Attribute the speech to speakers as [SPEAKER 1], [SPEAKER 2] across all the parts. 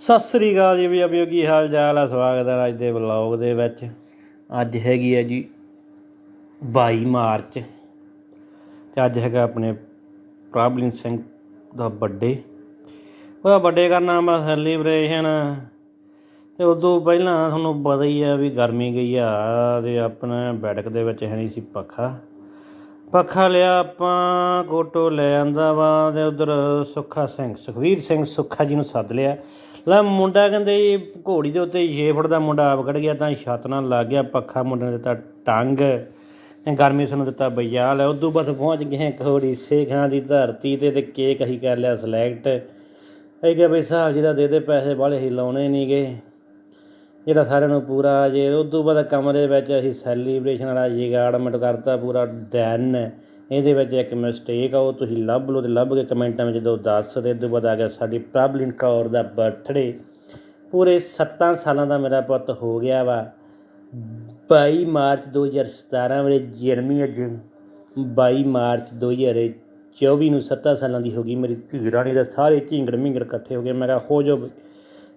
[SPEAKER 1] ਸਤਿ ਸ੍ਰੀ ਅਕਾਲ ਜੀ ਵੀ ਅਬਿਓ ਕੀ ਹਾਲ ਚਾਲ ਆ? ਸਵਾਗਤ ਹੈ ਅੱਜ ਦੇ ਵਲੌਗ ਦੇ ਵਿੱਚ। ਅੱਜ ਹੈਗੀ ਹੈ ਜੀ 22 ਮਾਰਚ ਤੇ ਅੱਜ ਹੈਗਾ ਆਪਣੇ ਪ੍ਰਭਲਿਨ ਸਿੰਘ ਦਾ ਬਰਥਡੇ ਉਹਦਾ ਬਰਥਡੇ ਕਰਨਾ ਮੈਂ ਸੈਲੀਬ੍ਰੇਸ਼ਨ ਤੇ ਉਦੋਂ ਪਹਿਲਾਂ ਤੁਹਾਨੂੰ ਪਤਾ ਹੀ ਆ ਵੀ ਗਰਮੀ ਗਈ ਆ ਤੇ ਆਪਣੇ ਬੈਠਕ ਦੇ ਵਿੱਚ ਹੈ ਨਹੀਂ ਸੀ ਪੱਖਾ। ਪੱਖਾ ਲਿਆ ਆਪਾਂ, ਕੋਟੋ ਲੈ ਆਂਦਾ ਵਾ ਤੇ ਉਧਰ ਸੁੱਖਾ ਸਿੰਘ, ਸੁਖਵੀਰ ਸਿੰਘ ਸੁੱਖਾ ਜੀ ਨੂੰ ਸੱਦ ਲਿਆ। ਲੈ ਮੁੰਡਾ ਕਹਿੰਦੇ ਜੀ, ਘੋੜੀ ਦੇ ਉੱਤੇ 6 ਫੁੱਟ ਦਾ ਮੁੰਡਾ ਆਪ ਕੱਢ ਗਿਆ, ਤਾਂ ਛੱਤ ਨਾਲ ਲੱਗ ਗਿਆ, ਪੱਖਾ ਮੁੰਡੇ ਨੇ ਦਿੱਤਾ ਟੰਗ ਗਰਮੀ ਸਾਨੂੰ ਦਿੱਤਾ ਬਈਆ, ਲੈ ਉਦੋਂ ਬਾਅਦ ਪਹੁੰਚ ਗਏ ਘੋੜੀ ਸੇਖਾਂ ਦੀ ਧਰਤੀ ਤੇ ਤੇ ਕੇਕ ਅਸੀਂ ਕਰ ਲਿਆ ਸਿਲੈਕਟ ਇਹ ਕਿ ਬਈ ਸਾਹਿਬ ਜੀ ਦਾ ਦੇ ਦੇ, ਪੈਸੇ ਬਾਲੇ ਹੀ ਲਾਉਣੇ ਨਹੀਂ ਗਏ ਜਿਹੜਾ ਸਾਰਿਆਂ ਨੂੰ ਪੂਰਾ ਜੇ, ਉਦੋਂ ਬਾਅਦ ਕਮਰੇ ਵਿੱਚ ਅਸੀਂ ਸੈਲੀਬ੍ਰੇਸ਼ਨ ਵਾਲਾ ਜਿਗਾਰਡਮੈਂਟ ਕਰਤਾ, ਪੂਰਾ ਡੈਨ ਇਹਦੇ ਵਿੱਚ ਇੱਕ ਮਿਸਟੇਕ ਆ, ਉਹ ਤੁਸੀਂ ਲੱਭ ਲਓ ਤੇ ਲੱਭ ਕੇ ਕਮੈਂਟਾਂ ਵਿੱਚ ਜਦੋਂ ਦੱਸ ਦੇ ਤੋਂ ਬਾਅਦ ਆ ਗਿਆ ਸਾਡੀ ਪ੍ਰਭਲਿਨ ਕੌਰ ਦਾ ਬਰਥਡੇ ਪੂਰੇ 7 ਸਾਲਾਂ ਦਾ ਮੇਰਾ ਪੁੱਤ ਹੋ ਗਿਆ ਵਾ। 22 ਮਾਰਚ 2017 ਵੇਲੇ ਜਨਮੀ ਅੱਜ 22 ਮਾਰਚ 2024 ਨੂੰ 7 ਸਾਲਾਂ ਦੀ ਹੋ ਗਈ। ਮੇਰੀ ਧੀ ਰਾਣੀ ਦਾ ਸਾਰੇ ਝਿੰਗੜ ਮਿੰਗੜ ਇਕੱਠੇ ਹੋ ਗਏ। ਮੈਂ ਕਿਹਾ, ਹੋ ਜੋ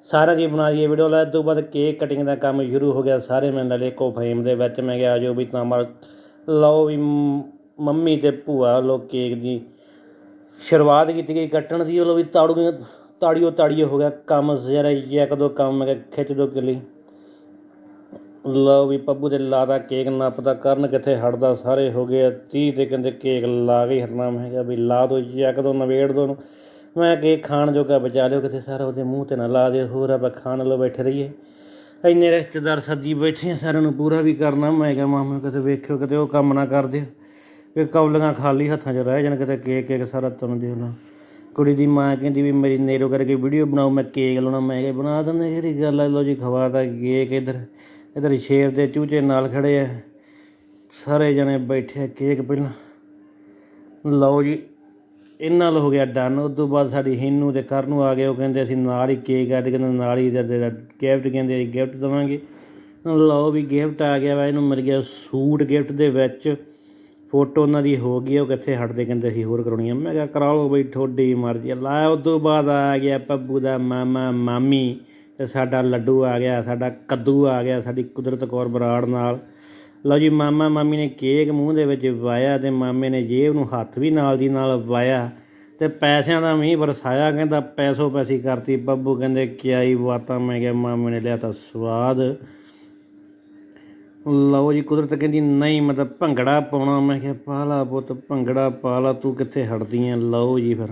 [SPEAKER 1] ਸਾਰਾ ਜੀ ਬਣਾ ਲਈਏ ਵੀਡੀਓ ਲੈ ਤੋਂ ਬਾਅਦ ਕੇਕ ਕਟਿੰਗ ਦਾ ਕੰਮ ਸ਼ੁਰੂ ਹੋ ਗਿਆ। ਸਾਰੇ ਮੈਂ ਨਾਲੇ ਇੱਕੋ ਫਰੇਮ ਦੇ ਵਿੱਚ ਮੈਂ ਕਿਹਾ ਆਜੋ ਵੀ ਤਾਂ ਮਰ ਲਓ ਵੀ ਮੰਮੀ ਤੇ ਭੂਆ ਲੋ ਕੇਕ ਦੀ ਸ਼ੁਰੂਆਤ ਕੀਤੀ ਗਈ, ਕੱਟਣ ਦੀ ਉਹ ਵੀ ਤਾੜੂ ਤਾੜੀਓ ਤਾੜੀਓ ਹੋ ਗਿਆ, ਕੰਮ ਜ਼ਰਾ ਇੱਕ ਕਦੋਂ ਕੰਮ ਮੈਂ ਕਿਹਾ ਖਿੱਚ ਦੋ ਕਿਲੀ। ਲਓ ਵੀ ਪੱਬੂ ਦੇ ਲਾਦਾ ਕੇਕ ਨੱਪਦਾ, ਕਰਨ ਕਿੱਥੇ ਹਟਦਾ, ਸਾਰੇ ਹੋ ਗਏ 30 ਤੇ ਕਹਿੰਦੇ ਕੇਕ ਲਾ ਕੇ ਹਰਨਾਮ ਹੈਗਾ ਵੀ ਲਾ ਦੋ ਇੱਕ ਦੋ ਨਵੇੜ ਦੋ ਨੂੰ ਮੈਂ ਕੇਕ ਖਾਣ ਜੋਗਾ ਬਚਾ ਲਿਓ ਕਿਤੇ ਸਾਰਾ ਉਹਦੇ ਮੂੰਹ ਤੇ ਨਾ ਲਾ ਦਿਓ, ਹੋਰ ਆਪਾਂ ਖਾਣ ਲੋ ਬੈਠੇ ਰਹੀਏ। ਇੰਨੇ ਰਿਸ਼ਤੇਦਾਰ ਸੱਦੀ ਬੈਠੇ ਆ, ਸਾਰਿਆਂ ਨੂੰ ਪੂਰਾ ਵੀ ਕਰਨਾ, ਮੈਂ ਕਿਹਾ ਮਾਮਾ ਕਿਤੇ ਵੇਖਿਓ, ਕਿਤੇ ਉਹ ਕੰਮ ਨਾ ਕਰ ਦਿਓ। ਵੀ ਕੌਲੀਆਂ ਖਾਲੀ ਹੱਥਾਂ 'ਚ ਰਹਿ ਜਾਣ ਕਿਤੇ ਕੇਕ ਕੇਕ ਸਾਰਾ ਤੁਹਾਨੂੰ ਦੇ ਲਾ ਕੁੜੀ ਦੀ ਮਾਂ ਕਹਿੰਦੀ ਵੀ ਮੇਰੀ ਨੇਰੋ ਕਰਕੇ ਵੀਡੀਓ ਬਣਾਓ, ਮੈਂ ਕੇਕ ਲਾਉਣਾ, ਮੈਂ ਕਿਹਾ ਬਣਾ ਦਿੰਦੇ ਜਿਹੜੀ ਗੱਲ ਹੈ ਲੋ ਜੀ ਖਵਾਤਾ ਕੇਕ ਇਧਰ ਇਧਰ ਸ਼ੇਰ ਦੇ ਚੂਚੇ ਨਾਲ ਖੜੇ ਆ। ਸਾਰੇ ਜਣੇ ਬੈਠੇ ਕੇਕ ਪਹਿਲਾਂ ਲਓ ਜੀ ਇਹਨਾਂ ਨਾਲ ਹੋ ਗਿਆ ਡਨ ਉਸ ਤੋਂ ਬਾਅਦ ਸਾਡੀ ਹਿੰਨੂ ਤੇ ਨੂੰ ਆ ਗਏ, ਉਹ ਕਹਿੰਦੇ ਅਸੀਂ ਨਾਲ ਹੀ ਕੇਕ ਕੱਟ ਕੇ ਨਾਲ ਹੀ ਗਿਫਟ ਕਹਿੰਦੇ ਗਿਫਟ ਦਵਾਂਗੇ। ਲਓ ਵੀ ਗਿਫਟ ਆ ਗਿਆ ਵਾ, ਇਹਨੂੰ ਮਿਲ ਗਿਆ ਸੂਟ ਗਿਫਟ ਦੇ ਵਿੱਚ। ਫੋਟੋ ਉਹਨਾਂ ਦੀ ਹੋ ਗਈ ਉਹ ਕਿੱਥੇ ਹਟਦੇ ਕਹਿੰਦੇ ਅਸੀਂ ਹੋਰ ਕਰਾਉਣੀ ਆ ਮੈਂ ਕਿਹਾ ਕਰਾ ਲਓ ਬਈ ਤੁਹਾਡੀ ਮਰਜ਼ੀ ਆ। ਲਾ ਉਸ ਤੋਂ ਬਾਅਦ ਆ ਗਿਆ ਪੱਬੂ ਦਾ ਮਾਮਾ, ਮਾਮੀ, ਤੇ ਸਾਡਾ ਲੱਡੂ ਆ ਗਿਆ, ਸਾਡਾ ਕੱਦੂ ਆ ਗਿਆ, ਸਾਡੀ ਕੁਦਰਤ ਕੌਰ ਬਰਾੜ ਨਾਲ। ਲਓ ਜੀ, ਮਾਮਾ, ਮਾਮੀ ਨੇ ਕੇਕ ਮੂੰਹ ਦੇ ਵਿੱਚ ਵਾਇਆ ਤੇ ਮਾਮੇ ਨੇ ਜੇਬ ਨੂੰ ਹੱਥ ਵੀ ਨਾਲ ਦੀ ਨਾਲ ਵਾਇਆ ਤੇ ਪੈਸਿਆਂ ਦਾ ਮੀਂਹ ਵਰਸਾਇਆ, ਕਹਿੰਦਾ ਪੈਸੋ ਪੈਸੀ ਕਰਤੀ। ਬੱਬੂ ਕਹਿੰਦੇ, ਕਿਆਈ ਬਾਤਾਂ? ਮੈਂ ਕਿਹਾ, ਮਾਮੇ ਨੇ ਲਿਆ ਤਾਂ ਸਵਾਦ। ਲਓ ਜੀ, ਕੁਦਰਤ ਕਹਿੰਦੀ, ਨਹੀਂ ਮਤਲਬ ਭੰਗੜਾ ਪਾਉਣਾ। ਮੈਂ ਕਿਹਾ ਪਾ ਲਾ ਪੁੱਤ, ਭੰਗੜਾ ਪਾ ਲਾ ਤੂੰ ਕਿੱਥੇ ਹਟਦੀ ਆਂ ਲਓ ਜੀ ਫਿਰ।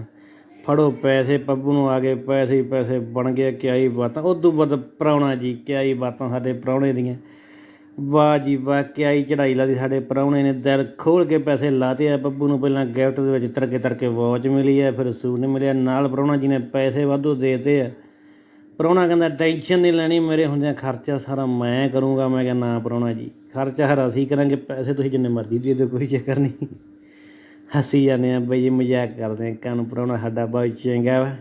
[SPEAKER 1] ਫੜੋ ਪੈਸੇ ਪੱਬੂ ਨੂੰ ਆ ਗਏ ਪੈਸੇ ਹੀ ਪੈਸੇ ਬਣ ਗਏ, ਕਿਆਈ ਬਾਤਾਂ। ਉਦੋਂ ਬਾਅਦ ਪ੍ਰਾਹੁਣਾ ਜੀ, ਕਿਆਈ ਬਾਤਾਂ ਸਾਡੇ ਪ੍ਰਾਹੁਣੇ ਦੀਆਂ। ਵਾਹ ਜੀ ਵਾਹ, ਕਿਆਈ ਚੜਾਈ ਲਾਦੀ ਸਾਡੇ ਪ੍ਰਾਹੁਣੇ ਨੇ। ਦਿਲ ਖੋਲ ਕੇ ਪੈਸੇ ਲਾਤੇ ਆ। ਬੱਬੂ ਨੂੰ ਪਹਿਲਾਂ ਗਿਫਟ ਦੇ ਵਿੱਚ ਤਰਕੇ ਤਰਕੇ ਵਾਚ ਮਿਲੀ ਆ, ਫਿਰ ਸੂਟ ਮਿਲਿਆ। ਨਾਲ ਪ੍ਰਾਹੁਣਾ ਜੀ ਨੇ ਪੈਸੇ ਵਾਧੂ ਦੇਤੇ ਆ। ਪ੍ਰਾਹੁਣਾ ਕਹਿੰਦਾ ਟੈਨਸ਼ਨ ਨਹੀਂ ਲੈਣੀ, ਮੇਰੇ ਹੁੰਦਿਆਂ ਖਰਚਾ ਸਾਰਾ ਮੈਂ ਕਰੂੰਗਾ। ਮੈਂ ਕਿਹਾ, ਨਾ ਪ੍ਰਾਹੁਣਾ ਜੀ, ਖਰਚਾ ਹਰ ਅਸੀਂ ਕਰਾਂਗੇ, ਪੈਸੇ ਤੁਸੀਂ ਜਿੰਨੇ ਮਰਜ਼ੀ ਦੇ ਦਿਓ, ਕੋਈ ਚੱਕਰ ਨਹੀਂ। ਹੱਸੀ ਜਾਂਦੇ ਆ, ਬਈ ਜੀ ਮਜ਼ਾਕ ਕਰਦੇ ਆ, ਕਾਨੂੰ ਪ੍ਰਾਹੁਣਾ ਸਾਡਾ ਬਹੁਤ ਚੰਗਾ ਵਾ।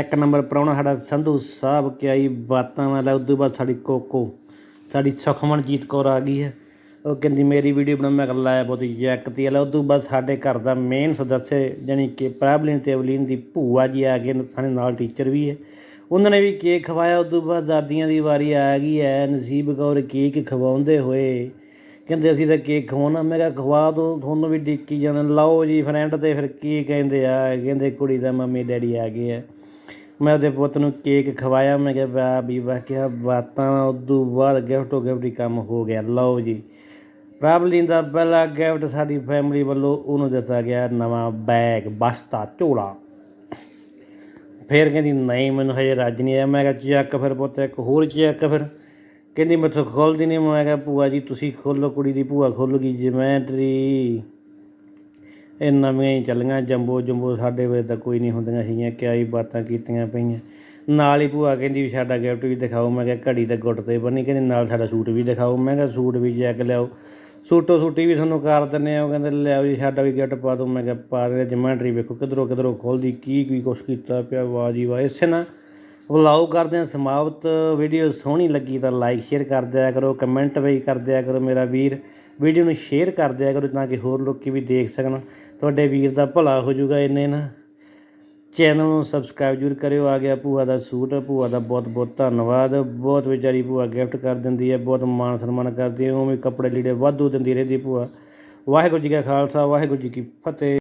[SPEAKER 1] ਇੱਕ ਨੰਬਰ ਪ੍ਰਾਹੁਣਾ ਸਾਡਾ ਸੰਧੂ ਸਾਹਿਬ ਕਿਆਈ ਬਾਤਾਂ ਵਾਲਾ, ਉਦੋਂ ਬਾਅਦ ਸਾਡੀ ਕੋਕੋ, ਸਾਡੀ ਸੁਖਮਨਜੀਤ ਕੌਰ ਆ ਗਈ ਹੈ। ਉਹ ਕਹਿੰਦੀ, ਮੇਰੀ ਵੀਡੀਓ ਬਣਾ ਮੈਂ ਕਰ ਲਾਇਆ ਬਹੁਤ ਜੈਕ ਵਾਲਾ ਵਾਲਾ। ਤੋਂ ਬਾਅਦ ਸਾਡੇ ਘਰ ਦਾ ਮੇਨ ਸਦੱਸ ਜਾਨੀ ਕਿ ਪ੍ਰਭਲਿਨ ਤੇ ਅਵਲੀਨ ਦੀ ਭੂਆ ਜੀ ਆ ਗਏ ਸਾਡੇ ਨਾਲ ਟੀਚਰ ਵੀ ਹੈ। ਉਹਨਾਂ ਨੇ ਵੀ ਕੇਕ ਖਵਾਇਆ, ਉਦੋਂ ਬਾਅਦ ਦਾਦੀਆਂ ਦੀ ਵਾਰੀ ਆ ਗਈ ਹੈ, ਨਸੀਬ ਕੌਰ ਕੇਕ ਖਵਾਉਂਦੇ ਹੋਏ ਕਹਿੰਦੇ, ਅਸੀਂ ਤਾਂ ਕੇਕ ਖਵਾਉਣਾ। ਮੈਂ ਕਿਹਾ, ਖਵਾ ਦੋ, ਤੁਹਾਨੂੰ ਵੀ ਡਿੱਕੀ ਜਾਣਾ। ਲਓ ਜੀ ਫਰੈਂਡ ਤੇ ਫਿਰ ਕੀ ਕਹਿੰਦੇ ਆ? ਕਹਿੰਦੇ, ਕੁੜੀ ਦਾ ਮੰਮੀ ਡੈਡੀ ਆ ਗਏ ਆ। ਮੈਂ ਉਹਦੇ ਪੁੱਤ ਨੂੰ ਕੇਕ ਖਵਾਇਆ, ਮੈਂ ਕਿਹਾ ਵਾਹ ਵੀ ਵਾਹ ਕਿਆ ਬਾਤਾਂ ਉਦੋਂ ਬਾਅਦ ਗਿਫਟ ਗਿਫਟੋ ਗਿਫਟ ਹੀ ਕੰਮ ਹੋ ਗਿਆ। ਲਓ ਜੀ। ਪ੍ਰਭਲੀਨ ਦਾ ਪਹਿਲਾ ਗਿਫਟ ਸਾਡੀ ਫੈਮਿਲੀ ਵੱਲੋਂ ਉਹਨੂੰ ਦਿੱਤਾ ਗਿਆ, ਨਵਾਂ ਬੈਗ ਬਸਤਾ, ਝੋਲਾ। ਫਿਰ ਕਹਿੰਦੀ, ਨਹੀਂ, ਮੈਨੂੰ ਹਜੇ ਰੱਜ ਨਹੀਂ ਆਇਆ ਮੈਂ ਕਿਹਾ, ਚੱਕ ਫਿਰ ਪੁੱਤ, ਇੱਕ ਹੋਰ ਚੱਕ ਫਿਰ। ਕਹਿੰਦੀ, ਮੈਥੋਂ ਖੋਲਦੀ ਨਹੀਂ। ਮੈਂ ਕਿਹਾ, ਭੂਆ ਜੀ, ਤੁਸੀਂ ਖੋਲੋ ਕੁੜੀ ਦੀ, ਭੂਆ ਖੁੱਲ ਗਈ ਜਿਮੈਟਰੀ ਇਹ ਨਵੀਆਂ ਹੀ ਚੱਲੀਆਂ, ਜੰਬੋ ਜੰਬੋ ਸਾਡੇ ਵੇਲੇ ਤਾਂ ਕੋਈ ਨਹੀਂ ਹੁੰਦੀਆਂ ਸੀਗੀਆਂ, ਕਿਆ ਹੀ ਬਾਤਾਂ ਕੀਤੀਆਂ ਪਈਆਂ। ਨਾਲ ਹੀ ਭੂਆ ਕਹਿੰਦੀ ਵੀ, ਸਾਡਾ ਗਿਫਟ ਵੀ ਦਿਖਾਓ। ਮੈਂ ਕਿਹਾ, ਘੜੀ ਤਾਂ ਗੁੱਟ ਤੇ ਬੰਨੀ। ਕਹਿੰਦੀ, ਨਾਲ ਸਾਡਾ ਸੂਟ ਵੀ ਦਿਖਾਓ। ਮੈਂ ਕਿਹਾ, ਸੂਟ ਵੀ ਚੈੱਕ ਲਿਆਓ। ਸੂਟੋ ਸੂਟੀ ਵੀ ਤੁਹਾਨੂੰ ਕਰ ਦਿੰਦੇ ਆ, ਉਹ ਕਹਿੰਦੇ ਲਿਆਓ ਵੀ ਸਾਡਾ ਵੀ ਗਿਫਟ ਪਾ ਦਿਓ ਮੈਂ ਕਿਹਾ, ਪਾ ਦੇ ਜਮੈਂਟਰੀ ਵੇਖੋ ਕਿਧਰੋਂ ਕਿਧਰੋਂ ਖੋਲਦੀ, ਕੀ ਕੀ ਕੁਛ ਕੀਤਾ ਪਿਆ, ਵਾਹ ਜੀ ਵਾਹ। ਇਸੇ ਨਾਲ ਵਲੌਗ ਕਰਦੇ ਹਾਂ, ਸਮਾਪਤ। ਵੀਡੀਓ ਸੋਹਣੀ ਲੱਗੀ ਤਾਂ ਲਾਈਕ ਸ਼ੇਅਰ ਕਰ ਦਿਆ ਕਰੋ ਕਮੈਂਟ ਵੀ ਕਰ ਦਿਆ ਕਰੋ ਮੇਰਾ ਵੀਰ। ਵੀਡੀਓ ਨੂੰ ਸ਼ੇਅਰ ਕਰ ਦਿਆ ਕਰੋ ਤਾਂ ਕਿ ਹੋਰ ਲੋਕੀ ਵੀ ਦੇਖ ਸਕਣ। ਤੁਹਾਡੇ ਵੀਰ ਦਾ ਭਲਾ ਹੋ ਜਾਊਗਾ ਇੰਨੇ ਨਾ ਚੈਨਲ ਨੂੰ ਸਬਸਕ੍ਰਾਈਬ ਜ਼ਰੂਰ ਕਰਿਓ। ਆ ਗਿਆ ਭੂਆ ਦਾ ਸੂਟ। ਭੂਆ ਦਾ ਬਹੁਤ ਬਹੁਤ ਧੰਨਵਾਦ। ਬਹੁਤ ਵਿਚਾਰੀ ਭੂਆ ਗਿਫਟ ਕਰ ਦਿੰਦੀ ਹੈ। ਬਹੁਤ ਮਾਣ ਸਨਮਾਨ ਕਰਦੀ ਹੈ। ਉਵੇਂ ਕੱਪੜੇ ਲੀੜੇ ਵਾਧੂ ਦਿੰਦੀ ਰਹਿੰਦੀ ਭੂਆ। ਵਾਹਿਗੁਰੂ ਜੀ ਕਾ ਖਾਲਸਾ। ਵਾਹਿਗੁਰੂ ਜੀ ਕੀ ਫਤਿਹ।